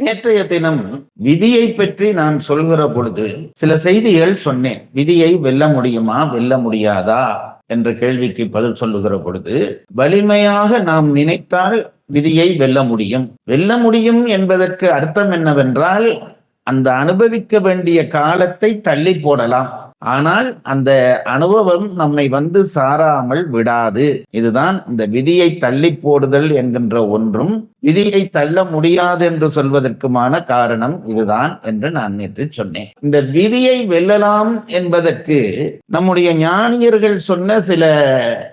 நேற்றைய தினம் விதியை பற்றி நான் சொல்கிற பொழுது சில செய்திகள் சொன்னேன். விதியை வெல்ல முடியுமா? வெல்ல முடியாதா? என்ற கேள்விக்கு பதில் சொல்லுகிற பொழுது வலிமையாக நாம் நினைத்தால் விதியை வெல்ல முடியும். வெல்ல முடியும் என்பதற்கு அர்த்தம் என்னவென்றால் அந்த அனுபவிக்க வேண்டிய காலத்தை தள்ளி போடலாம். ஆனால் அந்த அனுபவம் நம்மை வந்து சாராமல் விடாது. இதுதான் இந்த விதியை தள்ளி போடுதல் என்கின்ற ஒன்றும் விதியை தள்ள முடியாது என்று சொல்வதற்குமான காரணம் இதுதான் என்று நான் நேற்று சொன்னேன். இந்த விதியை வெல்லலாம் என்பதற்கு நம்முடைய ஞானியர்கள் சொன்ன சில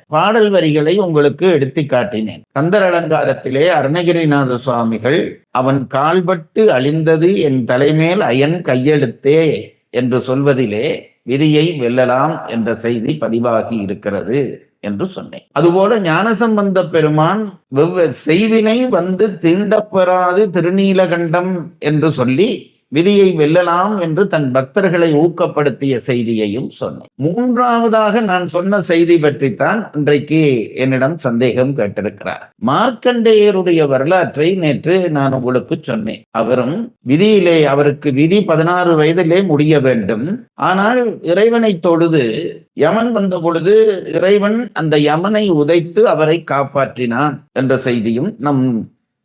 பாடல் வரிகளை உங்களுக்கு எடுத்து காட்டினேன். கந்தர் அலங்காரத்திலே அருணகிரிநாத சுவாமிகள் அவன் கால்பட்டு அழிந்தது என் தலைமேல் அயன் கையெழுத்தே என்று சொல்வதிலே விதியை வெல்லலாம் என்ற செய்தி பதிவாகி இருக்கிறது என்று சொன்னேன். அதுபோல ஞானசம்பந்த பெருமான் வெவ்வேறு செய்வினை வந்து தீண்டப்பெறாது திருநீலகண்டம் என்று சொல்லி விதியை வெல்லலாம் என்று தன் பக்தர்களை ஊக்கப்படுத்திய செய்தியையும் சொன்னேன். மூன்றாவதாக நான் சொன்ன செய்தி பற்றித்தான் இன்றைக்கு என்னிடம் சந்தேகம் கேட்டிருக்கிறார். மார்க்கண்டேயருடைய வரலாற்றை நேற்று நான் உங்களுக்கு சொன்னேன். அவரும் விதியிலே அவருக்கு விதி பதினாறு வயதிலே முடிய வேண்டும். ஆனால் இறைவனை தொழுது யமன் வந்த பொழுது இறைவன் அந்த யமனை உதைத்து அவரை காப்பாற்றினான் என்ற செய்தியும் நம்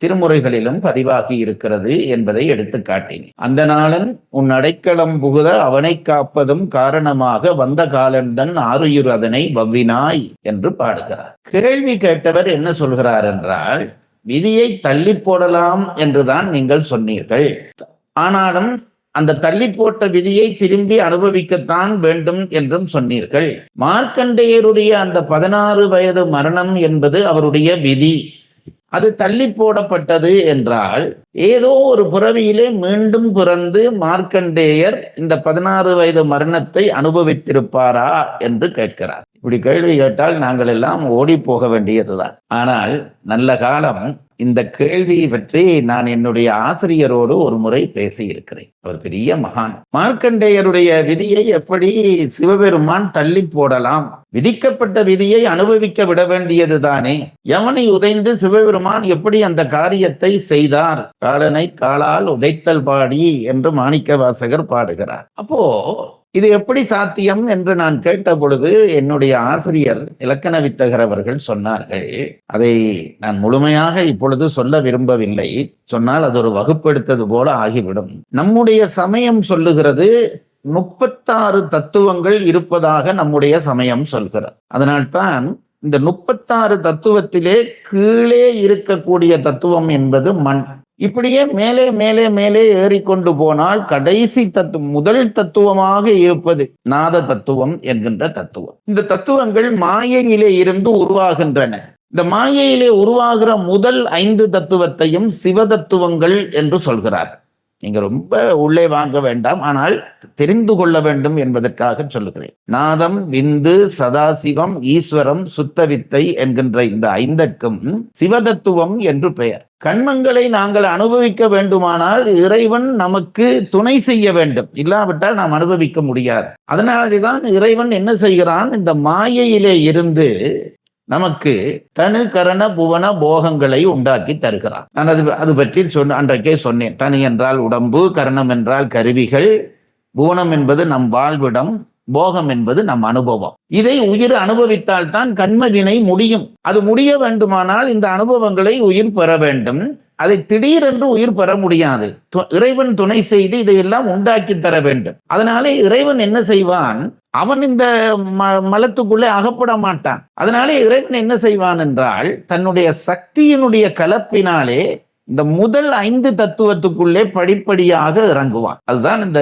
திருமுறைகளிலும் பதிவாகி இருக்கிறது என்பதை எடுத்து காட்டினேன். அந்த நாளன் உன் அடைக்கலம் புகுத அவனை காப்பதும் காரணமாக வந்த காலந்தன் ஆறுயிர் அதனை வவ்வினாய் என்று பாடுகிறார். கேள்வி கேட்டவர் என்ன சொல்கிறார் என்றால் விதியை தள்ளி போடலாம் என்றுதான் நீங்கள் சொன்னீர்கள். ஆனாலும் அந்த தள்ளி போட்ட விதியை திரும்பி அனுபவிக்கத்தான் வேண்டும் என்றும் சொன்னீர்கள். மார்க்கண்டேயருடைய அந்த பதினாறு வயது மரணம் என்பது அவருடைய விதி. அது தள்ளி போடப்பட்டது என்றால் ஏதோ ஒரு புறவியிலே மீண்டும் பிறந்து மார்க்கண்டேயர் இந்த பதினாறு வயது மரணத்தை அனுபவித்திருப்பாரா என்று கேட்கிறார். இப்படி கேள்வி கேட்டால் நாங்கள் எல்லாம் ஓடி போக வேண்டியதுதான். ஆனால் நல்ல காலம் இந்த கேள்வியை பற்றி நான் என்னுடைய ஆசிரியரோடு ஒரு முறை பேசி இருக்கிறேன் ஒரு பெரிய மகான். மார்க்கண்டேயருடைய விதியை எப்படி சிவபெருமான் தள்ளி போடலாம்? விதிக்கப்பட்ட விதியை அனுபவிக்க விட வேண்டியது தானே? எவனை உதைந்து சிவபெருமான் எப்படி அந்த காரியத்தை செய்தார்? காலனை காலால் உதைத்தல் பாடி என்று மாணிக்க வாசகர் பாடுகிறார். அப்போ இது எப்படி சாத்தியம் என்று நான் கேட்ட பொழுது என்னுடைய ஆசிரியர் இலக்கண வித்தகர் அவர்கள் சொன்னார்கள். அதை நான் முழுமையாக இப்பொழுது சொல்ல விரும்பவில்லை. சொன்னால் அது ஒரு வகுப்பெடுத்தது போல ஆகிவிடும். நம்முடைய சமயம் சொல்லுகிறது முப்பத்தாறு தத்துவங்கள் இருப்பதாக நம்முடைய சமயம் சொல்கிறது. அதனால்தான் இந்த முப்பத்தாறு தத்துவத்திலே கீழே இருக்கக்கூடிய தத்துவம் என்பது மண். இப்படியே மேலே மேலே மேலே ஏறிக்கொண்டு போனால் கடைசி தத்து முதல் தத்துவமாக இருப்பது நாத தத்துவம் என்கின்ற தத்துவம். இந்த தத்துவங்கள் மாயையிலே இருந்து உருவாகின்றன. இந்த மாயையிலே உருவாகிற முதல் ஐந்து தத்துவத்தையும் சிவ தத்துவங்கள் என்று சொல்கிறார். நீங்க ரொம்ப உள்ளே வாங்க வேண்டாம். ஆனால் தெரிந்து கொள்ள வேண்டும் என்பதற்காக சொல்லுகிறேன். நாதம் விந்து சதாசிவம் ஈஸ்வரம் சுத்தவித்தை என்கின்ற இந்த ஐந்தற்கும் சிவதத்துவம் என்று பெயர். கண்மங்களை நாங்கள் அனுபவிக்க வேண்டுமானால் இறைவன் நமக்கு துணை செய்ய வேண்டும். இல்லாவிட்டால் நாம் அனுபவிக்க முடியாது. அதனால்தான் இறைவன் என்ன செய்கிறான்? இந்த மாயையிலே இருந்து நமக்கு தனு கரண புவன போகங்களை உண்டாக்கி தருகிறான் நான் அது அது பற்றி சொன்ன அன்றைக்கே சொன்னேன். தனு என்றால் உடம்பு கரணம் என்றால் கருவிகள். புவனம் என்பது நம் வாழ்விடம் போகம் என்பது நம் அனுபவம். இதை உயிர் அனுபவித்தால் தான் கண்மவினை முடியும். அது முடிய வேண்டுமானால் இந்த அனுபவங்களை உயிர் பெற வேண்டும். அதை திடீரென்று உயிர் பெற முடியாது. இறைவன் துணை செய்து இதையெல்லாம் உண்டாக்கி தர வேண்டும். அதனாலே இறைவன் என்ன செய்வான்? அவன் இந்த ம மலத்துக்குள்ளே அகப்பட மாட்டான். அதனாலே இறைவன் என்ன செய்வான் என்றால் தன்னுடைய சக்தியினுடைய கலப்பினாலே இந்த முதல் ஐந்து தத்துவத்துக்குள்ளே படிப்படியாக இறங்குவான். அதுதான் இந்த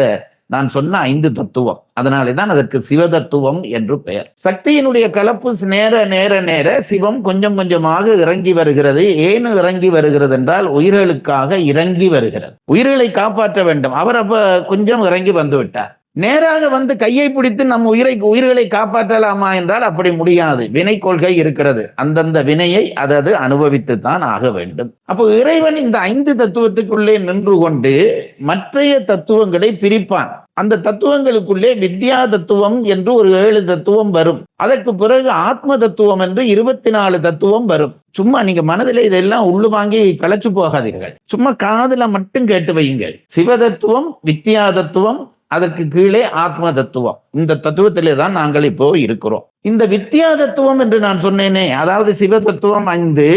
நான் சொன்ன ஐந்து தத்துவம். அதனாலே தான் அதற்கு சிவதத்துவம் என்று பெயர். சக்தியினுடைய கலப்பு நேர நேர நேர சிவம் கொஞ்சம் கொஞ்சமாக இறங்கி வருகிறது. ஏன் இறங்கி வருகிறது என்றால் உயிர்களுக்காக இறங்கி வருகிறது. உயிர்களை காப்பாற்ற வேண்டும். அவர் அப்ப கொஞ்சம் இறங்கி வந்து விட்டார். நேராக வந்து கையை பிடித்து நம் உயிரை உயிர்களை காப்பாற்றலாமா என்றால் அப்படி முடியாது. வினை கொள்கை இருக்கிறது. அந்தந்த வினையை அதது அனுபவித்து தான் ஆக வேண்டும். அப்போ இறைவன் இந்த ஐந்து தத்துவத்துக்குள்ளே நின்று கொண்டு மற்றைய தத்துவங்களை பிரிப்பான். அந்த தத்துவங்களுக்குள்ளே வித்யா தத்துவம் என்று ஒரு ஏழு தத்துவம் வரும். அதற்கு பிறகு ஆத்ம தத்துவம் என்று இருபத்தி நாலு தத்துவம் வரும். சும்மா நீங்க மனதில் இதெல்லாம் உள்ளு வாங்கி களைச்சு போகாதீர்கள். சும்மா காதுல மட்டும் கேட்டு வையுங்கள். சிவதத்துவம் வித்யா தத்துவம் அதற்கு கீழே ஆத்ம தத்துவம் இந்த தத்துவத்திலே தான் நாங்கள் இப்போ இருக்கிறோம். இந்த வித்யா தத்துவம் என்று நான் சொன்னேனே அதாவது சிவ தத்துவம் ஐந்து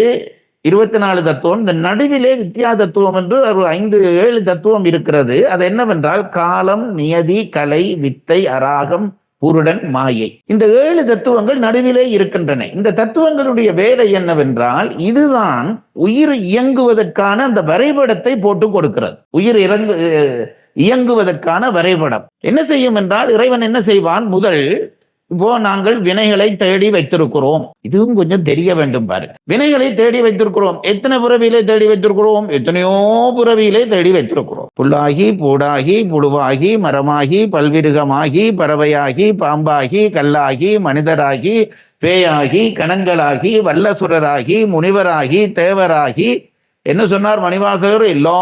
இருபத்தி நாலு தத்துவம் இந்த நடுவிலே வித்யா தத்துவம் என்று ஒரு ஐந்து ஏழு தத்துவம் இருக்கிறது. அது என்னவென்றால் காலம் நியதி கலை வித்தை அராகம் புருடன் மாயை. இந்த ஏழு தத்துவங்கள் நடுவிலே இருக்கின்றன. இந்த தத்துவங்களுடைய வேலை என்னவென்றால் இதுதான் உயிர் இயங்குவதற்கான அந்த வரைபடத்தை போட்டு கொடுக்கிறது. உயிர் இறங்கு இயங்குவதற்கான வரைபடம். என்ன செய்யும் என்றால் இறைவன் என்ன செய்வான்? முதல் இப்போ நாங்கள் வினைகளை தேடி வைத்திருக்கிறோம். இதுவும் கொஞ்சம் தெரிய வேண்டும் பாருங்க வினைகளை தேடி வைத்திருக்கிறோம். எத்தனை புறவியிலே தேடி வைத்திருக்கிறோம்? எத்தனையோ புறவியிலே தேடி வைத்திருக்கிறோம். புல்லாகி பூடாகி புழுவாகி மரமாகி பல்விருகமாகி பறவையாகி பாம்பாகி கல்லாகி மனிதராகி பேயாகி கணங்களாகி வல்லசுரராகி முனிவராகி தேவராகி. என்ன சொன்னார் மணிவாசகர்? எல்லா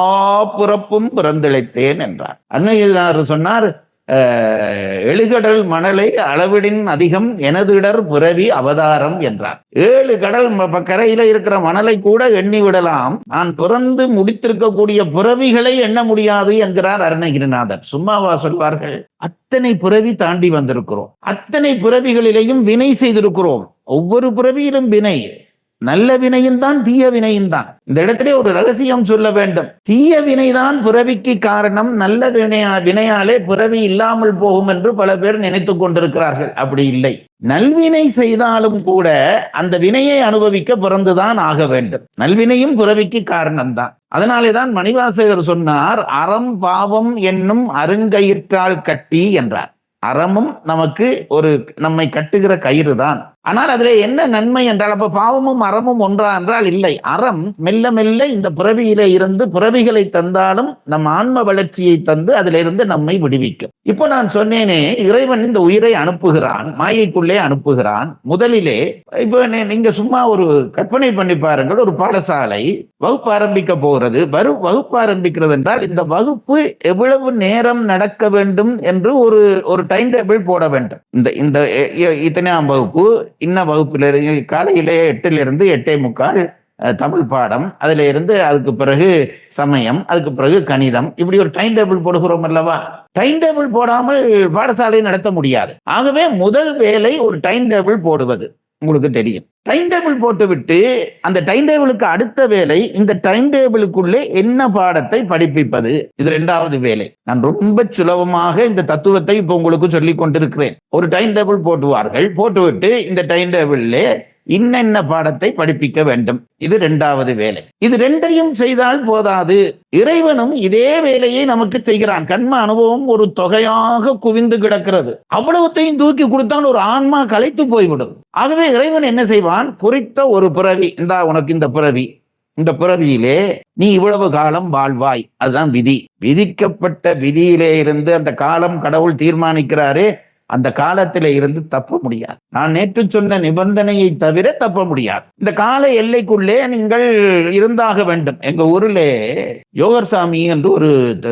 புறப்பும் பிறந்திழைத்தேன் என்றார். அன்னையர் சொன்னார் எழுகடல் மணலை அளவிடின் அதிகம் எனதிடர் புரவி அவதாரம் என்றார். ஏழு கடல் கரையில இருக்கிற மணலை கூட எண்ணி விடலாம். நான் பிறந்து முடித்திருக்கக்கூடிய புறவிகளை எண்ண முடியாது என்கிறார் அருணகிரிநாதர். சும்மாவா சொல்வார்கள்? அத்தனை புறவி தாண்டி வந்திருக்கிறோம். அத்தனை புறவிகளிலேயும் வினை செய்திருக்கிறோம். ஒவ்வொரு புறவியிலும் வினை. நல்ல வினையும் தான் தீய வினையும் தான். இந்த இடத்திலே ஒரு ரகசியம் சொல்ல வேண்டும். தீய வினைதான் பிறவிக்கு காரணம். நல்ல வினையா வினையாலே பிறவி இல்லாமல் போகும் என்று பல பேர் நினைத்துக் கொண்டிருக்கிறார்கள். அப்படி இல்லை. நல்வினை செய்தாலும் கூட அந்த வினையை அனுபவிக்க பிறந்துதான் ஆக வேண்டும். நல்வினையும் பிறவிக்கு காரணம்தான் அதனாலே தான் மணிவாசகர் சொன்னார் அறம் பாவம் என்னும் அருங்கயிற்றால் கட்டி என்றார். அறமும் நமக்கு ஒரு நம்மை கட்டுகிற கயிறு தான். ஆனால் அதில் என்ன நன்மை என்றால் அப்ப பாவமும் அறமும் ஒன்றா என்றால் இல்லை. அறம் மெல்ல மெல்ல இந்த பிறவியிலே இருந்து பிறவிகளை தந்தாலும் நம் ஆன்ம வளர்ச்சியை தந்து அதிலிருந்து நம்மை விடுவிக்கும். இப்போ நான் சொன்னேனே இறைவன் இந்த உயிரை அனுப்புகிறான் மாயைக்குள்ளே அனுப்புகிறான். முதலிலே இப்போ நீங்க சும்மா ஒரு கற்பனை பண்ணி பாருங்கள் ஒரு பாடசாலை வகுப்பு ஆரம்பிக்க போகிறது. வரு வகுப்பு ஆரம்பிக்கிறது என்றால் இந்த வகுப்பு எவ்வளவு நேரம் நடக்க வேண்டும் என்று ஒரு ஒரு டைம் டேபிள் போட வேண்டும். இந்த இந்த இத்தனாம் இத்தனையாம் வகுப்பு இன்ன வகுப்புல இருந்து காலையிலே எட்டுல இருந்து எட்டே முக்கால் தமிழ் பாடம். அதுல இருந்து அதுக்கு பிறகு சமயம் அதுக்கு பிறகு கணிதம். இப்படி ஒரு டைம் டேபிள் போடுகிறோம் அல்லவா? டைம் டேபிள் போடாமல் பாடசாலை நடத்த முடியாது. ஆகவே முதல் வேலை ஒரு டைம் டேபிள் போடுவது. உங்களுக்கு தெரியும். டைம் டேபிள் போட்டுவிட்டு அந்த டைம் டேபிளுக்கு அடுத்த வேலை இந்த டைம் டேபிளுக்குள்ளே என்ன பாடத்தை படிப்பிப்பது? இது ரெண்டாவது வேலை. நான் ரொம்ப சுலபமாக இந்த தத்துவத்தை இப்போ உங்களுக்கு சொல்லி கொண்டிருக்கிறேன். ஒரு டைம் டேபிள் போட்டுவார்கள். போட்டுவிட்டு இந்த டைம் டேபிள்ல இன்னென்ன பாடத்தை படிப்பிக்க வேண்டும்? இது இரண்டாவது வேலை. இது ரெண்டையும் செய்தால் போதாது. இறைவனும் இதே வேலையை நமக்கு செய்கிறான். கண்ம அனுபவம் ஒரு தொகையாக குவிந்து கிடக்கிறது. அவ்வளவுத்தையும் தூக்கி கொடுத்தான் ஒரு ஆன்மா களைத்து போய்விடும். ஆகவே இறைவன் என்ன செய்வான்? குறித்த ஒரு பிறவி. இந்தா உனக்கு இந்த பிறவி. இந்த பிறவியிலே நீ இவ்வளவு காலம் வாழ்வாய். அதுதான் விதி. விதிக்கப்பட்ட விதியிலே இருந்து அந்த காலம் கடவுள் தீர்மானிக்கிறாரே அந்த காலத்தில இருந்து தப்ப முடியாது. நான் நேற்று சொன்ன நிபந்தனையை தவிர தப்ப முடியாது. இந்த கால எல்லைக்குள்ளே நீங்கள் இருந்தாக வேண்டும். எங்க ஊரிலே யோகர் சாமி என்று ஒரு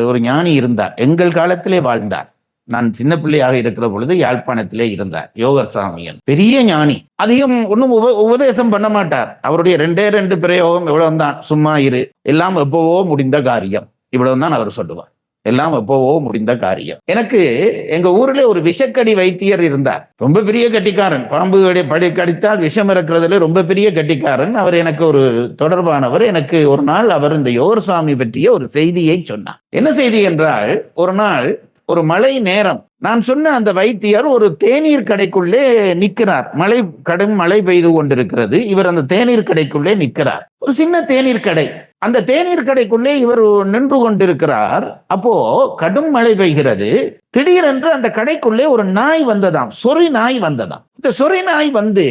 ஒரு ஞானி இருந்தார். எங்கள் காலத்திலே வாழ்ந்தார். நான் சின்ன பிள்ளையாக இருக்கிற பொழுது யாழ்ப்பாணத்திலே இருந்தார். யோகர் சாமியன் பெரிய ஞானி. அதிகம் ஒன்றும் உப உபதேசம் பண்ண மாட்டார். அவருடைய ரெண்டே ரெண்டு பிரயோகம் இவ்வளவுதான். சும்மா இரு. எல்லாம் எப்பவோ முடிந்த காரியம். இவ்வளவுதான் அவர் சொல்லுவார். எல்லாம் எப்போவோ முடிந்த காரியம். எனக்கு எங்க ஊர்ல ஒரு விஷக்கடி வைத்தியர் இருந்தார். ரொம்ப பெரிய கட்டிக்காரன். பாம்பு படி கடித்தால் விஷம் இறக்குறதுல ரொம்ப பெரிய கட்டிக்காரன். அவர் எனக்கு ஒரு தொடர்பானவர். எனக்கு ஒரு நாள் அவர் இந்த யோர் சாமி பற்றிய ஒரு செய்தியை சொன்னார். என்ன செய்தி என்றால் ஒரு நாள் ஒரு மழை நேரம். நான் சொன்ன அந்த வைத்தியர் ஒரு தேநீர் கடைக்குள்ளே நிற்கிறார். மழை கடும் மழை பெய்து கொண்டிருக்கிறது. இவர் அந்த தேநீர் கடைக்குள்ளே நிற்கிறார். ஒரு சின்ன தேநீர் கடை. அந்த தேநீர் கடைக்குள்ளே இவர் நின்று கொண்டிருக்கிறார். அப்போ கடும் மழை பெய்கிறது. திடீரென்று அந்த கடைக்குள்ளே ஒரு நாய் வந்ததாம். சொறி நாய் வந்ததாம். இந்த சொறி நாய் வந்து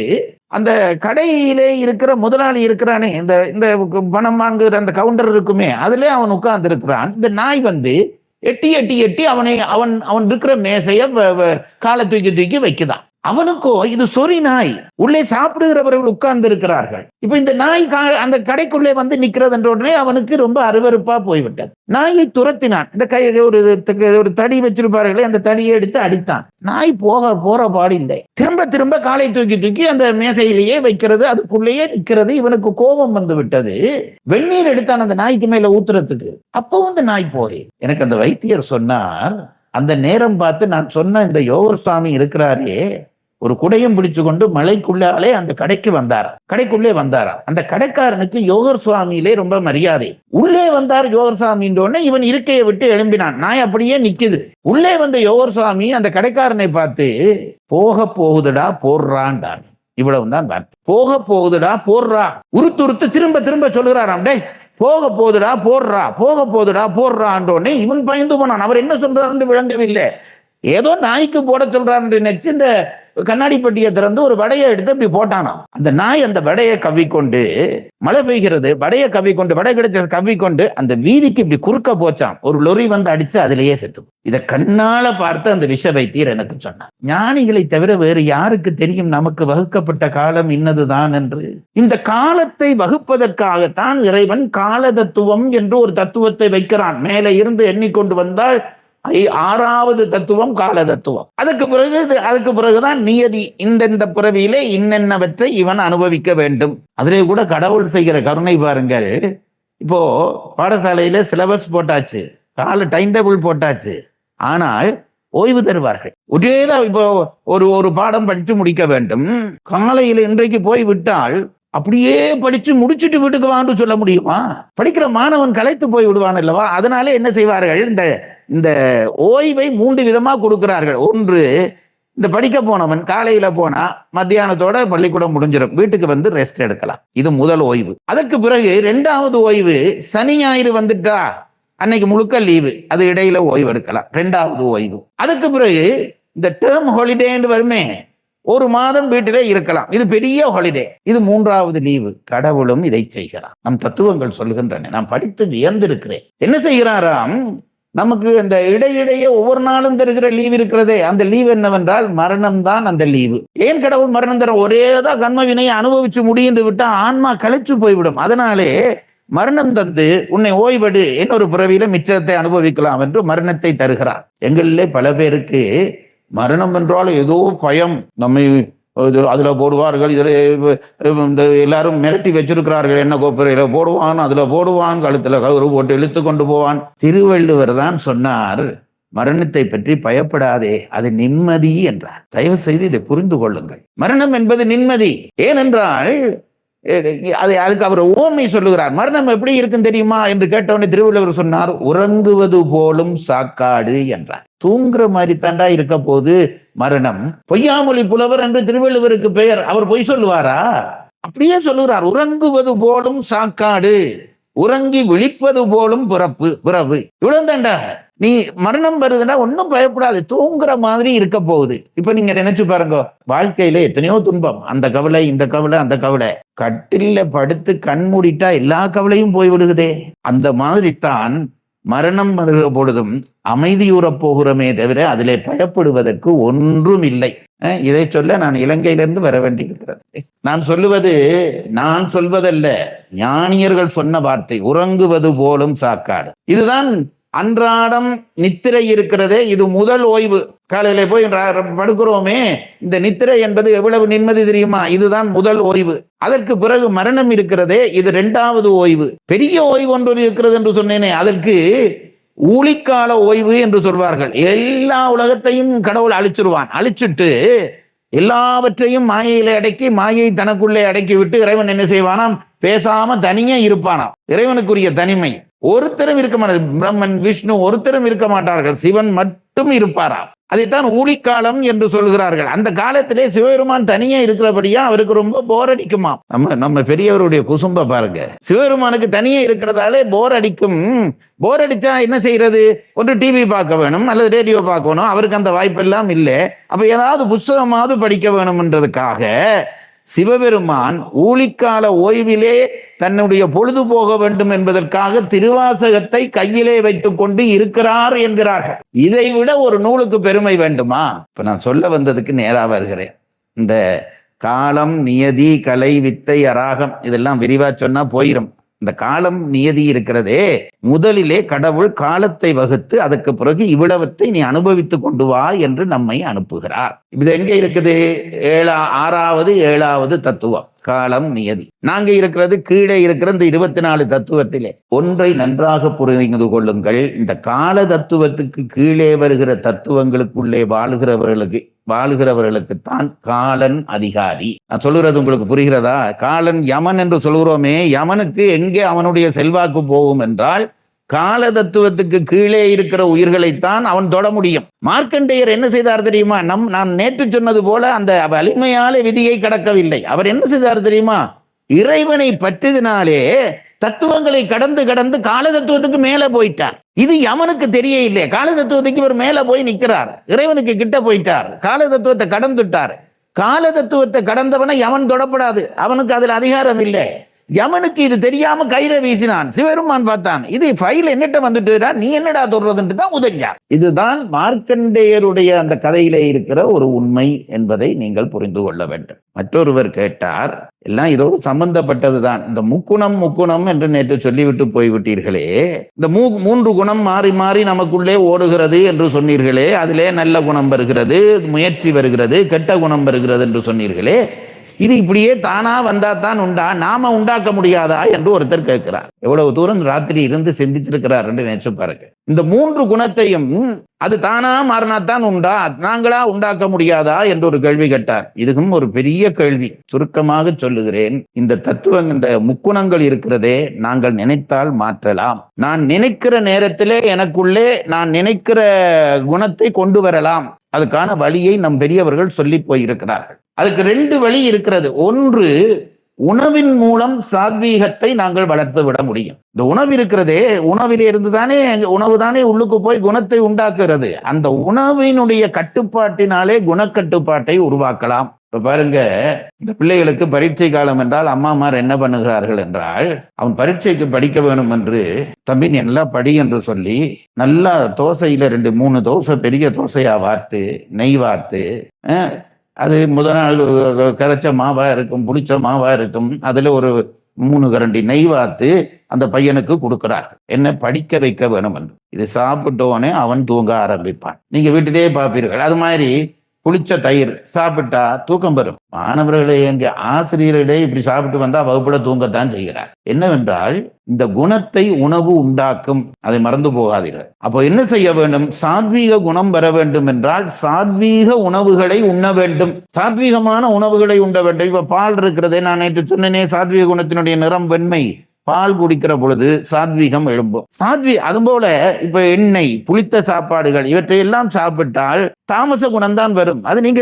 அந்த கடையிலே இருக்கிற முதலாளி இருக்கிறானே இந்த இந்த பணம் வாங்குற அந்த கவுண்டர் இருக்குமே அதுல அவன் உட்கார்ந்து இருக்கிறான் இந்த நாய் வந்து எட்டி எட்டி எட்டி அவனை அவன் அவன் இருக்கிற மேசைய வ- காலை தூக்கி தூக்கி வைக்குதான். அவனுக்கோ இது சொறி நாய். உள்ளே சாப்பிடுகிறவர்கள் உட்கார்ந்து இருக்கிறார்கள் இப்ப இந்த நாய் கா- அந்த கடைக்குள்ளே வந்து நிக்கிறது என்ற உடனே அவனுக்கு ரொம்ப அருவறுப்பா போய்விட்டது. நாயை துரத்தினான். இந்த கை ஒரு ஒரு தடி வச்சிருப்பார்களே அந்த தடியை எடுத்து அடித்தான். நாய் போக போற பாடு இல்லை. திரும்ப திரும்ப காலை தூக்கி தூக்கி அந்த மேசையிலேயே வைக்கிறது அதுக்குள்ளேயே நிக்கிறது இவனுக்கு கோபம் வந்து விட்டது. வெந்நீர் எடுத்தான் அந்த நாய்க்கு மேல ஊத்துறதுக்கு. அப்போ வந்து நாய் போய் எனக்கு அந்த வைத்தியர் சொன்னார் அந்த நேரம் பார்த்து நான் சொன்ன இந்த யோகர் சுவாமி இருக்கிறாரே ஒரு குடையும் பிடிச்சு கொண்டு மலைக்குள்ளாலே அந்த கடைக்கு வந்தாராம் கடைக்குள்ளே வந்தாராம் அந்த கடைக்காரனுக்கு யோகர் சுவாமியிலே ரொம்ப மரியாதை. உள்ளே வந்தார் யோகர் சுவாமின்றோடனே இவன் இருக்கையை விட்டு எழும்பினான். நாய் அப்படியே நிக்குது. உள்ளே வந்த யோகர் சுவாமி அந்த கடைக்காரனை பார்த்து போக போகுதுடா போடுறான்டான் இவ்வளவுதான் வார்த்தை. போக போகுதுடா போடுறா உருத்து உருத்து திரும்ப திரும்ப சொல்லுறாராம் டே போக போகுதுடா போடுறா போக போகுதுடா போடுறான்றோடனே இவன் பயந்து போனான். அவர் என்ன சொல்றாருன்னு விளங்கவில்லை. ஏதோ நாய்க்கு போட சொல்றாருன்னு நினைச்சு இந்த கண்ணாடி பெட்டியை திறந்து ஒரு வடையை எடுத்து இப்படி போட்டானாம். அந்த நாய் அந்த வடையை கவ்விக்கொண்டு மழை பெய்கிறது வடையை கவ்விக்கொண்டு வடை கிடைச்ச கவ்விக்கொண்டு அந்த வீதிக்கு இப்படி குறுக்க போச்சான் ஒரு லொரி வந்து அடிச்சு அதுலயே செத்து இதை கண்ணால பார்த்து அந்த விஷ வைத்தியர் எனக்கு சொன்னார். ஞானிகளை தவிர வேறு யாருக்கு தெரியும் நமக்கு வகுக்கப்பட்ட காலம் இன்னதுதான் என்று? இந்த காலத்தை வகுப்பதற்காகத்தான் இறைவன் கால தத்துவம் என்று ஒரு தத்துவத்தை வைக்கிறான். மேலே இருந்து எண்ணிக்கொண்டு வந்தால் ஆறாவது தத்துவம் கால தத்துவம் அதுக்கு பிறகு இது- அதுக்கு பிறகுதான் நியதி. இந்தந்த பிறவியிலே இன்னென்னவற்றை இவன் அனுபவிக்க வேண்டும். அதிலே கூட கடவுள் செய்கிற கருணை பாருங்கள். இப்போ பாடசாலையில சிலபஸ் போட்டாச்சு. கால டைம் டேபிள் போட்டாச்சு. ஆனால் ஓய்வு தருவார்கள். ஒரேதான் இப்போ ஒரு ஒரு பாடம் படித்து முடிக்க வேண்டும். காலையில் இன்றைக்கு போய் விட்டால் அப்படியே படிச்சு முடிச்சுட்டு வீட்டுக்கு வான்னு சொல்ல முடியுமா? படிக்கிற மாணவன் களைத்து போய் விடுவான் அல்லவா? அதனால என்ன செய்வார்கள்? இந்த இந்த ஓய்வை மூன்று விதமா கொடுக்கிறார்கள். ஒன்று இந்த படிக்க போனவன் காலையில போனா மத்தியானத்தோட பள்ளிக்கூடம் முடிஞ்சிடும் வீட்டுக்கு வந்து ரெஸ்ட் எடுக்கலாம். இது முதல் ஓய்வு. அதற்கு பிறகு ரெண்டாவது ஓய்வு சனி ஞாயிறு வந்துட்டா அன்னைக்கு முழுக்க லீவு அது இடையில ஓய்வு எடுக்கலாம். ரெண்டாவது ஓய்வு. அதுக்கு பிறகு இந்த டேர்ம் ஹாலிடேன்னு வருமே ஒரு மாதம் வீட்டிலே இருக்கலாம். இது பெரிய ஹாலிடே இது மூன்றாவது லீவு கடவுளும் இதை செய்கிறான் நம் தத்துவங்கள் சொல்லுகின்றன. நான் படித்து வியந்திருக்கிறேன். என்ன செய்கிறாராம்? நமக்கு அந்த இடையிடையே ஒவ்வொரு நாளும் தருகிற லீவ் இருக்கிறதே. அந்த லீவ் என்னவென்றால் மரணம் தான் அந்த லீவு ஏன் கடவுள் மரணம் தர ஒரேதான் கண்ம வினையை அனுபவிச்சு முடிந்து விட்டா ஆன்மா கழிச்சு போய்விடும். அதனாலே மரணம் தந்து உன்னை ஓய்வெடு. இன்னொரு பிறவியில மிச்சத்தை அனுபவிக்கலாம் என்று மரணத்தை தருகிறார். எங்களிலே பல பேருக்கு மரணம் என்றால் ஏதோ பயம். நம்மை இது அதுல போடுவார்கள் இதுல இந்த எல்லாரும் மிரட்டி வச்சிருக்கிறார்கள் என்ன கோப்பரையில போடுவான் அதுல போடுவான் கழுத்துல கவுறு போட்டு இழுத்து கொண்டு போவான். திருவள்ளுவர் தான் சொன்னார் மரணத்தை பற்றி பயப்படாதே அது நிம்மதி என்றார். தயவு செய்து இதை புரிந்து கொள்ளுங்கள். மரணம் என்பது நிம்மதி. ஏனென்றால் அது அதுக்கு அவர் ஓமை சொல்லுகிறார். மரணம் எப்படி இருக்கும் தெரியுமா? என்று கேட்டவனே திருவள்ளுவர் சொன்னார் உறங்குவது போலும் சாக்காடு என்றார். தூங்குற மாதிரி தாண்டா இருக்க போது மரணம். பொய்யாமொழி புலவர் என்று திருவள்ளுவருக்கு பெயர். அவர் பொய் சொல்லுவாரா? அப்படியே சொல்லுகிறார். உறங்குவது போலும் சாக்காடு. உறங்கி விழிப்பது போலும் பிறப்பு பிறவு. இவ்வளவு தாண்டா நீ மரணம் வருதுன்னா ஒன்றும் பயப்படாது. தூங்குற மாதிரி இருக்க போகுது. இப்ப நீங்க நினைச்சு பாருங்க. வாழ்க்கையில எத்தனையோ துன்பம். அந்த கவலை இந்த கவலை அந்த கவலை. கட்டில்ல படுத்து கண் மூடிட்டா எல்லா கவலையும் போய்விடுகுதே அந்த மாதிரி தான் மரணம் வருகிற பொழுதும் அமைதியூறப் போகிறோமே தவிர அதிலே பயப்படுவதற்கு ஒன்றும் இல்லை. இதை சொல்ல நான் இலங்கையிலிருந்து வர வேண்டியிருக்கிறது. நான் சொல்லுவது நான் சொல்வதல்ல. ஞானியர்கள் சொன்ன வார்த்தை உறங்குவது போலும் சாக்காடு. இதுதான் அன்றாடம் நித்திரை இருக்கிறதே இது முதல் ஓய்வு. காலையில போய் படுக்கிறோமே இந்த நித்திரை என்பது எவ்வளவு நிம்மதி தெரியுமா? இதுதான் முதல் ஓய்வு. அதற்கு பிறகு மரணம் இருக்கிறதே இது இரண்டாவது ஓய்வு. பெரிய ஓய்வு ஒன்று இருக்கிறது என்று சொன்னேனே அதற்கு ஊழிக்கால ஓய்வு என்று சொல்வார்கள். எல்லா உலகத்தையும் கடவுள் அழிச்சிருவான். அழிச்சிட்டு எல்லாவற்றையும் மாயையில அடக்கி மாயை தனக்குள்ளே அடக்கி விட்டு இறைவன் என்ன செய்வானாம்? பேசாம தனியே இருப்பானாம். இறைவனுக்குரிய தனிமை. ஒருத்தரும் இருக்க மாட்டார். பிரம்மன் விஷ்ணு ஒருத்தரும் இருக்க மாட்டார்கள். சிவன் மட்டும் இருப்பாராம். அதைத்தான் ஊழிக்காலம் என்று சொல்கிறார்கள். அந்த காலத்திலே சிவபெருமான் தனியே இருக்கிறபடியா அவருக்கு ரொம்ப போர் அடிக்குமா நம்ம நம்ம பெரியவருடைய குசும்ப பாருங்க. சிவபெருமானுக்கு தனியே இருக்கிறதாலே போர் அடிக்கும். போர் அடிச்சா என்ன செய்யறது? ஒன்று டிவி பார்க்க வேணும் அல்லது ரேடியோ பார்க்கணும். அவருக்கு அந்த வாய்ப்பெல்லாம் இல்லை. அப்ப ஏதாவது புஸ்தகமாவது படிக்க வேணும்ன்றதுக்காக சிவபெருமான் ஊழிக்கால ஓய்விலே தன்னுடைய பொழுது போக வேண்டும் என்பதற்காக திருவாசகத்தை கையிலே வைத்துக் கொண்டு இருக்கிறார் என்கிறார்கள். இதை விட ஒரு நூலுக்கு பெருமை வேண்டுமா? இப்ப நான் சொல்ல வந்ததுக்கு நேரா வருகிறேன். இந்த காலம் நியதி கலை வித்தை அராகம் இதெல்லாம் விரிவா சொன்னா போயிரும். இந்த காலம் நியதி இருக்கிறதே முதலிலே கடவுள் காலத்தை வகுத்து அதற்கு பிறகு இவ்வளவத்தை நீ அனுபவித்து கொண்டு வா என்று நம்மை அனுப்புகிறார். இது எங்க இருக்குது? ஏழா ஆறாவது ஏழாவது தத்துவம். காலம் நியதி. நாங்க இருக்கிறது கீழே இருக்கிற இந்த இருபத்தி நாலு தத்துவத்திலே. ஒன்றை நன்றாக புரிந்து கொள்ளுங்கள். இந்த கால தத்துவத்துக்கு கீழே வருகிற தத்துவங்களுக்குள்ளே வாழுகிறவர்களுக்கு வாழ்கிறவர்களுக்குத்தான் காலன் அதிகாரி. நான் சொல்லுறது உங்களுக்கு புரிகிறதா? காலன் யமன் என்று சொல்கிறோமே யமனுக்கு எங்கே அவனுடைய செல்வாக்கு போகும் என்றால் கால தத்துவத்துக்கு கீழே இருக்கிற உயிர்களைத்தான் அவன் தொட முடியும். மார்க்கண்டேயர் என்ன செய்தார் தெரியுமா? நம் நான் நேற்று சொன்னது போல அந்த வலிமையால விதியை கடக்கவில்லை. அவர் என்ன செய்தார் தெரியுமா? இறைவனை பற்றியதினாலே தத்துவங்களை கடந்து கடந்து கால தத்துவத்துக்கு மேல போயிட்டார். இது யமனுக்கு தெரிய இல்லையே கால தத்துவத்துக்கு இவர் மேல போய் நிக்கிறார் இறைவனுக்கு கிட்ட போயிட்டார். கால தத்துவத்தை கடந்துட்டார். கால தத்துவத்தை கடந்தவனை யமன் தொடப்படாது. அவனுக்கு அதுல அதிகாரம் இல்லை. யமனுக்கு இது தெரியாம கயிறை வீசினான். சிவருமான் பார்த்தான். இது ஃபைல் என்னட்ட வந்துட்டுடா? நீ என்னடா தொடுறதுன்ட்டு தான் உதஞ்சார் இதுதான் மார்க்கண்டேயருடைய அந்த கதையிலே இருக்கிற ஒரு உண்மை என்பதை நீங்கள் புரிந்து கொள்ள வேண்டும். மற்றொருவர் கேட்டார் எல்லாம் இதோடு சம்பந்தப்பட்டதுதான் இந்த முக்குணம் முக்குணம் என்று நேற்று சொல்லிவிட்டு போய்விட்டீர்களே. இந்த மூ மூன்று குணம் மாறி மாறி நமக்குள்ளே ஓடுகிறது என்று சொன்னீர்களே. அதிலே நல்ல குணம் வருகிறது முயற்சி வருகிறது கெட்ட குணம் வருகிறது என்று சொன்னீர்களே. இது இப்படியே தானா வந்தா தான் உண்டா? நாம உண்டாக்க முடியாதா? என்று ஒருத்தர் கேட்கிறார். எவ்வளவு தூரம் ராத்திரி இருந்து சிந்திச்சிருக்கிறார் என்று நினைச்சு பாருங்க. இந்த மூன்று குணத்தையும் அது தானா மாறினாத்தான் உண்டா? நாங்களா உண்டாக்க முடியாதா? என்று ஒரு கேள்வி கேட்டார். இதுவும் ஒரு பெரிய கேள்வி. சுருக்கமாக சொல்லுகிறேன். இந்த தத்துவம் இந்த முக்குணங்கள் இருக்கிறதே நாங்கள் நினைத்தால் மாற்றலாம். நான் நினைக்கிற நேரத்திலே எனக்குள்ளே நான் நினைக்கிற குணத்தை கொண்டு வரலாம். அதுக்கான வழியை நம் பெரியவர்கள் சொல்லி போயிருக்கிறார்கள். அதுக்கு ரெண்டு வழி இருக்கிறது. ஒன்று உணவின் மூலம் சாத்வீகத்தை நாங்கள் வளர்த்து விட முடியும். இந்த உணவு இருக்கிறதே உணவிலே இருந்து தானே உணவு தானே உள்ளுக்கு போய் குணத்தை உண்டாக்குறது. அந்த உணவினுடைய கட்டுப்பாட்டினாலே குணக்கட்டுப்பாட்டை உருவாக்கலாம். இப்ப பாருங்க இந்த பிள்ளைகளுக்கு பரீட்சை காலம் என்றால் அம்மாமார் என்ன பண்ணுகிறார்கள் என்றால் அவன் பரீட்சைக்கு படிக்க வேணும் என்று தம்பி நீ நல்லா படி என்று சொல்லி நல்லா தோசையில ரெண்டு மூணு தோசை பெரிய தோசையா வார்த்து நெய் வார்த்து அது முதல் நாள் கரைச்ச மாவா இருக்கும் புளிச்ச மாவா இருக்கும் அதுல ஒரு மூணு கரண்டி நெய் வாத்து அந்த பையனுக்கு கொடுக்கிறார். என்ன படிக்க வைக்க வேணும் என்று. இது சாப்பிட்டோன்னே அவன் தூங்க ஆரம்பிப்பான். நீங்க வீட்டிலேயே பார்ப்பீர்கள். அது மாதிரி புளிச்ச தயிர் சாப்பிட்டா தூக்கம் வரும். மாணவர்களே எங்க ஆசிரியர்களே இப்படி சாப்பிட்டு வந்தா வகுப்புல தூங்கத்தான் செய்கிறார். என்னவென்றால் இந்த குணத்தை உணவு உண்டாக்கும். அதை மறந்து போகாதீர்கள். அப்போ என்ன செய்ய வேண்டும்? சாத்வீக குணம் வர வேண்டும் என்றால் சாத்வீக உணவுகளை உண்ண வேண்டும். சாத்வீகமான உணவுகளை உண்ண வேண்டும். இப்ப பால் இருக்கிறதே நான் நேற்று சொன்னேனே சாத்வீக குணத்தினுடைய நிறம் வெண்மை. பால் குடிக்கிற பொழுது சாத்வீகம் எழும்பும். சாத்வி அதுபோல இப்ப எண்ணெய் புளித்த சாப்பாடுகள் இவற்றையெல்லாம் சாப்பிட்டால் தாமச குணம் தான் வரும். அது நீங்க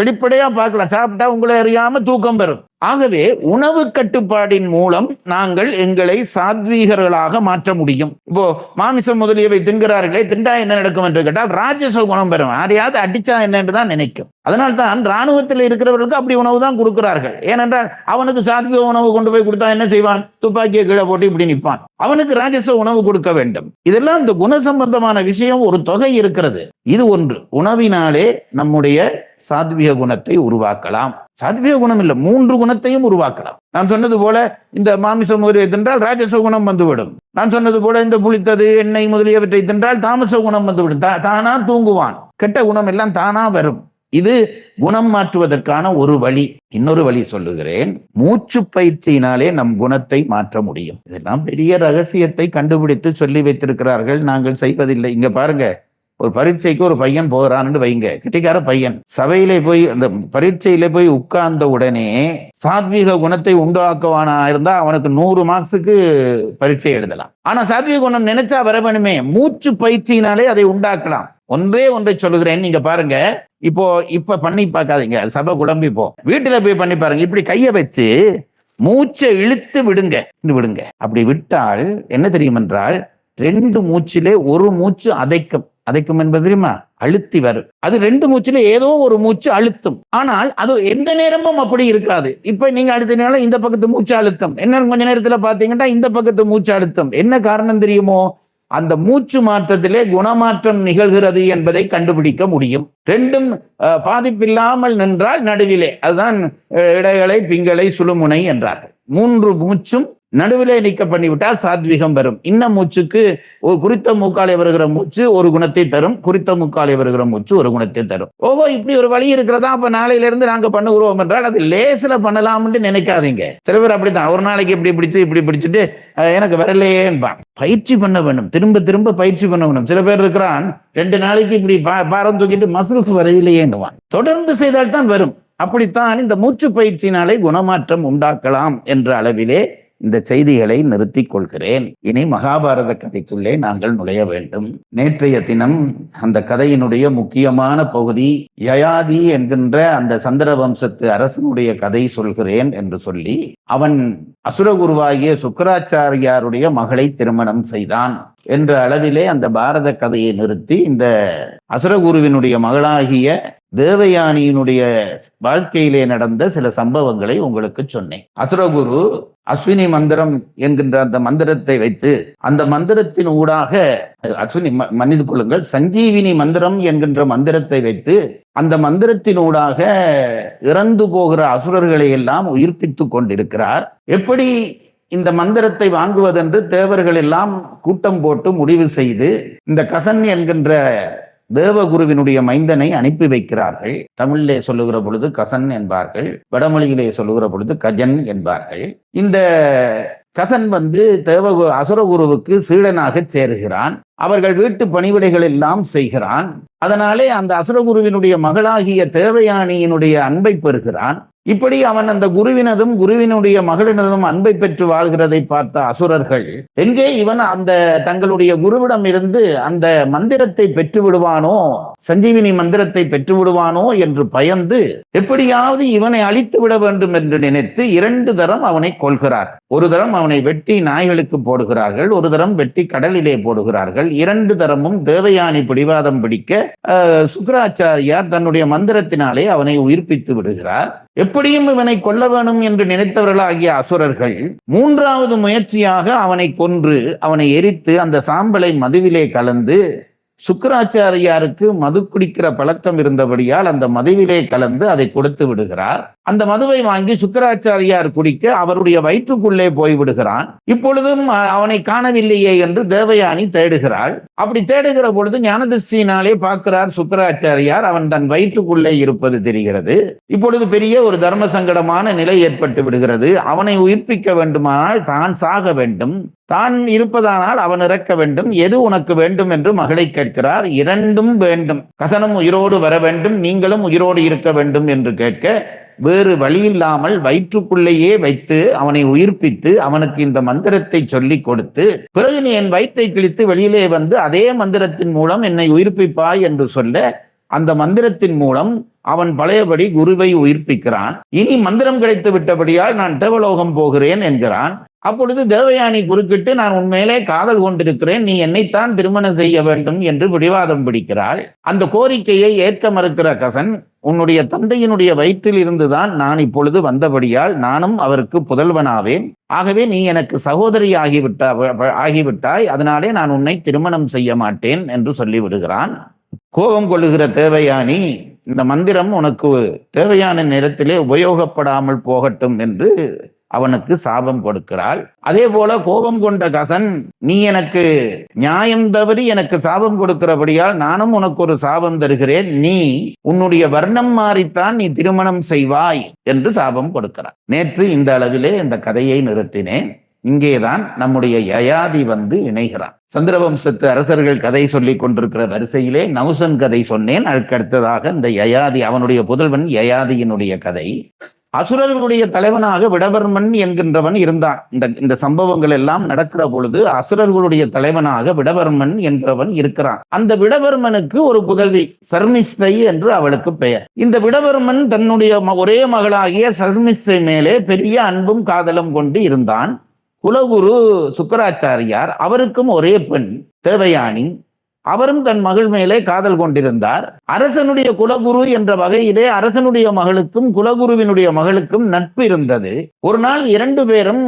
வெளிப்படையா பார்க்கலாம். சாப்பிட்டா உங்களை அறியாம தூக்கம் வரும். ஆகவே உணவு கட்டுப்பாடின் மூலம் நாங்கள் எங்களை சாத்வீகர்களாக மாற்ற முடியும். இப்போ மாமிசம் முதலியவை தின்கிறார்களே திண்டா என்ன நடக்கும் என்று கேட்டால் ராஜச குணம் பெறும். யாரையாவது அடிச்சா என்னென்று தான் நினைக்கும். அதனால் தான் ராணுவத்தில் இருக்கிறவர்களுக்கு அப்படி உணவு தான் கொடுக்கிறார்கள். ஏனென்றால் அவனுக்கு சாத்விக உணவு கொண்டு போய் கொடுத்தா என்ன செய்வான்? துப்பாக்கியை கீழே போட்டு இப்படி நிற்பான். அவனுக்கு ராஜச உணவு கொடுக்க வேண்டும். இதெல்லாம் இந்த குண சம்பந்தமான விஷயம் ஒரு தொகை இருக்கிறது. இது ஒன்று. உணவினாலே நம்முடைய சாத்விக குணத்தை உருவாக்கலாம். சாத்விக குணம் இல்லை மூன்று குணத்தையும் உருவாக்கலாம். நான் சொன்னது போல இந்த மாமிசம் முதலியவை தின்றால் ராஜச குணம் வந்துவிடும். நான் சொன்னது போல இந்த புளித்தது எண்ணெய் முதலியவற்றை தின்றால் தாமச குணம் வந்துவிடும். தானா தூங்குவான். கெட்ட குணம் எல்லாம் தானா வரும். இது குணம் மாற்றுவதற்கான ஒரு வழி. இன்னொரு வழி சொல்லுகிறேன். மூச்சு பயிற்சியினாலே நம் குணத்தை மாற்ற முடியும். இதெல்லாம் பெரிய ரகசியத்தை கண்டுபிடித்து சொல்லி வைத்திருக்கிறார்கள். நாங்கள் செய்வதில்லை. இங்க பாருங்க. ஒரு பரீட்சைக்கு ஒரு பையன் போகிறான்னு வைங்க. கிட்டிக்கார பையன். சபையிலே போய் அந்த பரீட்சையில போய் உட்கார்ந்த உடனே சாத்வீக குணத்தை உண்டாக்குவானா இருந்தா அவனுக்கு நூறு மார்க்ஸுக்கு பரீட்சை எழுதலாம். ஆனா சாத்வீக குணம் நினைச்சா வர வேணுமே. மூச்சு பயிற்சியினாலே அதை உண்டாக்கலாம். ஒன்றே ஒன்றை சொல்லுகிறேன் நீங்க பாருங்க. இப்போ இப்ப பண்ணி பார்க்காதீங்க. சபை குழம்பி போ. வீட்டுல போய் பண்ணி பாருங்க. இப்படி கைய வச்சு மூச்சை இழுத்து விடுங்க. விடுங்க. அப்படி விட்டால் என்ன தெரியும் என்றால் ரெண்டு மூச்சிலே ஒரு மூச்சு அதைக்கும். அதைக்கும் என்பது தெரியுமா? அழுத்தி வரும். அது ரெண்டு மூச்சுல ஏதோ ஒரு மூச்சு அழுத்தும். ஆனால் அது எந்த நேரமும் அப்படி இருக்காது. இப்ப நீங்க அழுத்தினால இந்த பக்கத்து மூச்சு அழுத்தம். என்ன கொஞ்ச நேரத்துல பாத்தீங்கன்னா இந்த பக்கத்து மூச்சு அழுத்தம். என்ன காரணம் தெரியுமோ? அந்த மூச்சு மாற்றத்திலே குணமாற்றம் நிகழ்கிறது என்பதை கண்டுபிடிக்க முடியும். ரெண்டும் பாதிப்பில்லாமல் நின்றால் நடுவிலே. அதுதான் இடைகளை பிங்களை சுழுமுனை என்றார்கள். மூன்று மூச்சும் நடுவிலே நீக்க பண்ணிவிட்டால் சாத்விகம் வரும். இன்ன மூச்சுக்கு ஒரு குறித்த மூக்காலை வருகிற மூச்சு ஒரு குணத்தை தரும். குறித்த மூக்காலை வருகிற மூச்சு ஒரு குணத்தை தரும். ஓஹோ இப்படி ஒரு வழி இருக்கிறதா? அப்ப நாளையில இருந்து நாங்க பண்ணுகிறோம் என்றால் அது லேசில பண்ணலாம்னு நினைக்காதீங்க. சில பேர் அப்படித்தான். ஒரு நாளைக்கு இப்படி பிடிச்சு இப்படி பிடிச்சிட்டு எனக்கு வரலையேன்பான். பயிற்சி பண்ண வேணும். திரும்ப திரும்ப பயிற்சி பண்ண வேணும். சில பேர் இருக்கிறான் ரெண்டு நாளைக்கு இப்படி பாரம் தூக்கிட்டு மசில்ஸ் வரையிலேயேன்னுவான். தொடர்ந்து செய்தால் தான் வரும். அப்படித்தான் இந்த மூச்சு பயிற்சினாலே குணமாற்றம் உண்டாக்கலாம் என்ற அளவிலே இந்த செய்திகளை நிறுத்திக் கொள்கிறேன். இனி மகாபாரத கதைக்குள்ளே நாங்கள் நுழைய வேண்டும். நேற்றைய தினம் அந்த கதையினுடைய முக்கியமான பகுதி யயாதி என்கின்ற அந்த சந்திர வம்சத்து அரசனுடைய கதை சொல்கிறேன் என்று சொல்லி அவன் அசுரகுருவாகிய சுக்கராச்சாரியாருடைய மகளை திருமணம் செய்தான். என்ற அளவிலே அந்த பாரத கதையை நிறுத்தி இந்த அசுரகுருவினுடைய மகளாகிய தேவயானியினுடைய வாழ்க்கையிலே நடந்த சில சம்பவங்களை உங்களுக்கு சொன்னேன். அசுரகுரு அஸ்வினி மந்திரம் என்கின்ற அந்த மந்திரத்தை வைத்து அந்த மந்திரத்தின் ஊடாக அஸ்வினி ம- மன்னித்து கொள்ளுங்கள் சஞ்சீவினி மந்திரம் என்கின்ற மந்திரத்தை வைத்து அந்த மந்திரத்தினூடாக இறந்து போகிற அசுரர்களை எல்லாம் உயிர்ப்பித்துக் கொண்டிருக்கிறார். எப்படி இந்த மந்திரத்தை வாங்குவதென்று தேவர்கள் எல்லாம் கூட்டம் போட்டு முடிவு செய்து இந்த கசன் என்கின்ற தேவகுருவினுடைய மைந்தனை அனுப்பி வைக்கிறார்கள். தமிழிலே சொல்லுகிற பொழுது கசன் என்பார்கள். வடமொழியிலே சொல்லுகிற பொழுது கஜன் என்பார்கள். இந்த கசன் வந்து தேவகு அசுரகுருவுக்கு சீடனாக சேருகிறான். அவர்கள் வீட்டு பணிவிடைகள் எல்லாம் செய்கிறான். அதனாலே அந்த அசுரகுருவினுடைய மகளாகிய தேவயானியினுடைய அன்பை பெறுகிறான். இப்படி அவன் அந்த குருவினதும் குருவினுடைய மகளினதும் அன்பை பெற்று வாழ்கிறதை பார்த்த அசுரர்கள் எங்கே இவன் அந்த தங்களுடைய குருவிடம் இருந்து அந்த மந்திரத்தை பெற்று விடுவானோ சஞ்சீவினி மந்திரத்தை பெற்று விடுவானோ என்று பயந்து எப்படியாவது இவனை அழித்து விட வேண்டும் என்று நினைத்து இரண்டு தரம் அவனை கொள்கிறார் ஒரு தரம் அவனை வெட்டி நாய்களுக்கு போடுகிறார்கள் ஒரு தரம் வெட்டி கடலிலே போடுகிறார்கள். இரண்டு தரமும் தேவயானி பிடிவாதம் பிடிக்க சுக்கராச்சாரியார் தன்னுடைய மந்திரத்தினாலே அவனை உயிர்ப்பித்து விடுகிறார். எப்படியும் இவனை கொல்ல வேணும் என்று நினைத்தவர்களாகிய அசுரர்கள் மூன்றாவது முயற்சியாக அவனை கொன்று அவனை எரித்து அந்த சாம்பலை மதுவிலே கலந்து சுக்கராச்சாரியாருக்கு மது குடிக்கிற பழக்கம் இருந்தபடியால் அந்த மதுவிலே கலந்து அதை கொடுத்து விடுகிறார். அந்த மதுவை வாங்கி சுக்கராச்சாரியார் குடிக்க அவருடைய வயிற்றுக்குள்ளே போய் விடுகிறான். இப்பொழுதும் அவனை காணவில்லையே என்று தேவயானி தேடுகிறாள். அப்படி தேடுகிற பொழுது ஞானதிஷ்டினாலே பார்க்கிறார் சுக்கராச்சாரியார் அவன் தன் வயிற்றுக்குள்ளே இருப்பது தெரிகிறது. இப்பொழுது பெரிய ஒரு தர்ம சங்கடமான நிலை ஏற்பட்டு விடுகிறது. அவனை உயிர்ப்பிக்க வேண்டுமானால் தான் சாக வேண்டும். தான் இருப்பதானால் அவன் இறக்க வேண்டும். எது உனக்கு வேண்டும் என்று மகளை கேட்கிறார். இரண்டும் வேண்டும். கசனம் உயிரோடு வர வேண்டும். நீங்களும் உயிரோடு இருக்க வேண்டும் என்று கேட்க வேறு வழியில்லாமல் வயிற்றுக்குள்ளேயே வைத்து அவனை உயிர்ப்பித்து அவனுக்கு இந்த மந்திரத்தை சொல்லிக் கொடுத்து பிறகு நீ என் வயிற்றை கிழித்து வெளியிலே வந்து அதே மந்திரத்தின் மூலம் என்னை உயிர்ப்பிப்பாய் என்று சொல்ல அந்த மந்திரத்தின் மூலம் அவன் பழையபடி குருவை உயிர்ப்பிக்கிறான். இனி மந்திரம் கிடைத்து விட்டபடியால் நான் தேவலோகம் போகிறேன் என்கிறான். அப்பொழுது தேவயானி குறுக்கிட்டு நான் உண்மையிலே காதல் கொண்டிருக்கிறேன். நீ என்னைத்தான் திருமணம் செய்ய வேண்டும் என்று பிடிவாதம் பிடிக்கிறாள். அந்த கோரிக்கையை ஏற்க மறுக்கிற கசன் உன்னுடைய தந்தையினுடைய வயிற்றில் இருந்துதான் நான் இப்பொழுது வந்தபடியால் நானும் அவருக்கு புதல்வனாவேன். ஆகவே நீ எனக்கு சகோதரி ஆகிவிட்ட ஆகிவிட்டாய் அதனாலே நான் உன்னை திருமணம் செய்ய மாட்டேன் என்று சொல்லிவிடுகிறான் கோபம் கொள்ளுகிற தேவயானி இந்த மந்திரம் உனக்கு தேவையான நேரத்திலே உபயோகப்படாமல் போகட்டும் என்று அவனுக்கு சாபம் கொடுக்கிறாள். அதே போல கோபம் கொண்ட கசன் நீ எனக்கு நியாயம் தவறி எனக்கு சாபம் கொடுக்கிறபடியால் நானும் உனக்கு ஒரு சாபம் தருகிறேன். நீ உன்னுடைய வர்ணம் மாறித்தான் நீ திருமணம் செய்வாய் என்று சாபம் கொடுக்கிறார் நேற்று இந்த அளவிலே இந்த கதையை நிறுத்தினேன். இங்கேதான் நம்முடைய யயாதி வந்து இணைகிறான். சந்திரவம்சத்து அரசர்கள் கதை சொல்லிக் கொண்டிருக்கிற வரிசையிலே நவுசன் கதை சொன்னேன். அதுக்கடுத்ததாக இந்த யயாதி அவனுடைய புதல்வன் யயாதியினுடைய கதை. அசுரர்களுடைய தலைவனாக விடவர்மன் என்கின்றவன் இருந்தான். இந்த இந்த சம்பவங்கள் எல்லாம் நடக்கிற பொழுது அசுரர்களுடைய தலைவனாக விடவர்மன் என்கிறவன் இருக்கிறான். அந்த விடவர்மனுக்கு ஒரு புதல்வி சர்மிஸ்தை என்று அவளுக்கு பெயர். இந்த விடவர்மன் தன்னுடைய ம- ஒரே மகளாகிய சர்மிஸ்தை மேலே பெரிய அன்பும் காதலும் கொண்டு இருந்தான். குலகுரு சுக்கராச்சாரியார் அவருக்கும் ஒரே பெண் தேவயானி. அவரும் தன் மகள் மேலே காதல் கொண்டிருந்தார். அரசனுடைய குலகுரு என்ற வகையிலே அரசனுடைய மகளுக்கும் குலகுருவினுடைய மகளுக்கும் நட்பு இருந்தது. ஒரு நாள் இரண்டு பேரும்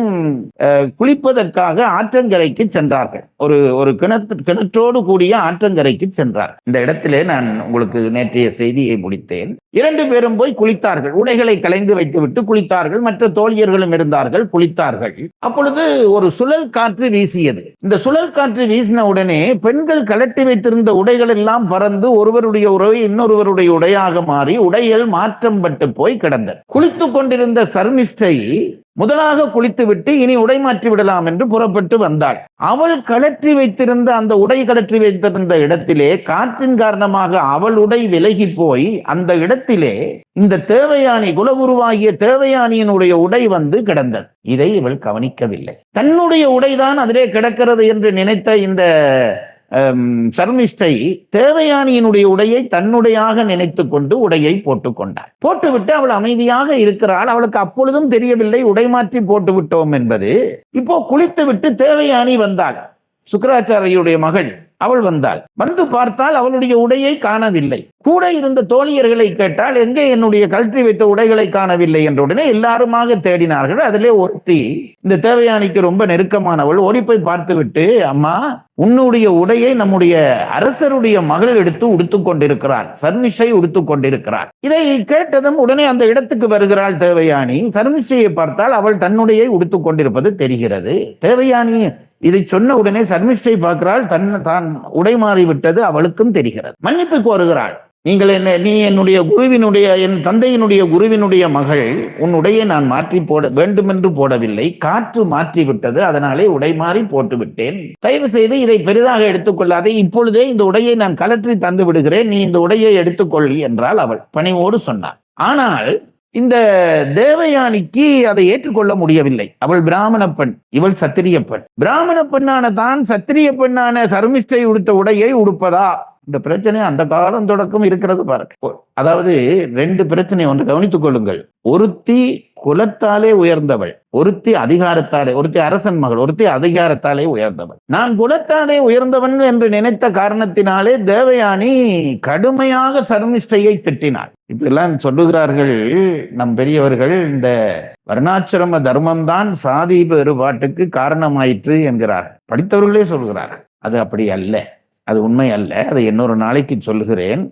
குளிப்பதற்காக ஆற்றங்கரைக்கு சென்றார்கள். ஒரு ஒரு கிணத்து கிணற்றோடு கூடிய ஆற்றங்கரைக்கு சென்றார். இந்த இடத்திலே நான் உங்களுக்கு நேற்றைய செய்தியை முடித்தேன். இரண்டு பேரும் போய் குளித்தார்கள். உடைகளை கலைந்து வைத்துவிட்டு குளித்தார்கள். மற்ற தோழியர்களும் இருந்தார்கள் குளித்தார்கள். அப்பொழுது ஒரு சுழல் காற்று வீசியது. இந்த சுழல் காற்று வீசின உடனே பெண்கள் கலட்டி கட்டி வைத்திருந்த உடைகள் எல்லாம் பறந்து ஒருவருடைய உறவை இன்னொருவருடைய உடையாக மாறி உடைகள் மாற்றம் பட்டு போய் கிடந்தது குளித்து கொண்டிருந்த சர்மிஷ்டை முதலாக குளித்துவிட்டு இனி உடை மாற்றி விடலாம் என்று புறப்பட்டு வந்தாள். அவள் கலற்றி வைத்திருந்த அந்த உடை கலற்றி வைத்திருந்த இடத்திலே காற்றின் காரணமாக அவள் உடை விலகி போய் அந்த இடத்திலே இந்த தேவயானி குலகுருவாகிய தேவயானியினுடைய உடை வந்து கிடந்தது. இதை இவள் கவனிக்கவில்லை. தன்னுடைய உடைதான் அதிலே கிடக்கிறது என்று நினைத்த இந்த சர்மிஷ்டை தேவயானியினுடைய உடையை தன்னுடையாக நினைத்து கொண்டு உடையை போட்டுக்கொண்டாள். போட்டுவிட்டு அவள் அமைதியாக இருக்கிறாள். அவளுக்கு அப்பொழுதும் தெரியவில்லை. உடை மாற்றி போட்டு விட்டோம் என்பது. இப்போ குளித்து விட்டு தேவயானி வந்தாள். சுக்கராச்சாரியுடைய மகள் அவள் வந்தாள். வந்து பார்த்தால் அவளுடைய உடையை காணவில்லை. கூட இருந்த தோழியர்களை கேட்டால் எங்கே என்னுடைய கழற்றி வைத்த உடைகளை காணவில்லை? என்ற உடனே எல்லாருமாக தேடினார்கள். அதிலே ஒருத்தி இந்த தேவயானிக்கு ரொம்ப நெருக்கமானவள். ஓடிப்போய் பார்த்துவிட்டு அம்மா உன்னுடைய உடையை நம்முடைய அரசருடைய மகள் எடுத்து உடுத்து கொண்டிருக்கிறார் சர்மிஷை உடுத்து கொண்டிருக்கிறார் இதை கேட்டதும் உடனே அந்த இடத்துக்கு வருகிறாள் தேவயானி. சர்மிஷையை பார்த்தால் அவள் தன்னுடையை உடுத்து கொண்டிருப்பது தெரிகிறது. தேவயானி இதை சொன்ன உடனே சர்மிஷ்டை பார்க்கிறாள். தன் தான் உடை விட்டது அவளுக்கும் தெரிகிறது. மன்னிப்பு கோருகிறாள். நீங்கள் என்ன நீ என்னுடைய குருவினுடைய என் தந்தையினுடைய குருவினுடைய மகள் உன் உடையை நான் மாற்றி போட வேண்டுமென்று போடவில்லை. காற்று மாற்றி விட்டது அதனாலே உடை மாறி போட்டு விட்டேன் தயவு செய்து இதை பெரிதாக எடுத்துக்கொள்ளாதே. இப்பொழுதே இந்த உடையை நான் கலற்றி தந்து விடுகிறேன் நீ இந்த உடையை எடுத்துக்கொள்ளி என்றால் அவள். பணிவோடு சொன்னாள். ஆனால் இந்த தேவயானிக்கு அதை ஏற்றுக்கொள்ள முடியவில்லை. அவள் பிராமண பெண் இவள் சத்திரிய பெண். பிராமண பெண்ணான தான் சத்திரிய பெண்ணான சர்மிஷ்டை உடுத்த உடையை உடுப்பதா? இந்த பிரச்சனை அந்த காலம் தொடக்கம் இருக்கிறது பாருங்க. அதாவது ரெண்டு பிரச்சனை ஒன்று கவனித்துக் கொள்ளுங்கள். ஒருத்தி குலத்தாலே உயர்ந்தவள் ஒருத்தி அதிகாரத்தாலே ஒருத்தி அரசன் மகள் ஒருத்தி அதிகாரத்தாலே உயர்ந்தவள். நான் குலத்தாலே உயர்ந்தவன் என்று நினைத்த காரணத்தினாலே தேவயானி கடுமையாக சர்மிஷ்டையை திட்டினாள். இப்படிலாம் சொல்லுகிறார்கள் நம் பெரியவர்கள் இந்த வர்ணாசிரம தர்மம் தான் சாதி வேறுபாட்டுக்கு காரணமாயிற்று என்கிறார் படித்தவர்களே சொல்கிறார்கள் அது அப்படி அல்ல அது உண்மை அல்ல அதை இன்னொரு நாளைக்கு சொல்லுகிறேன்.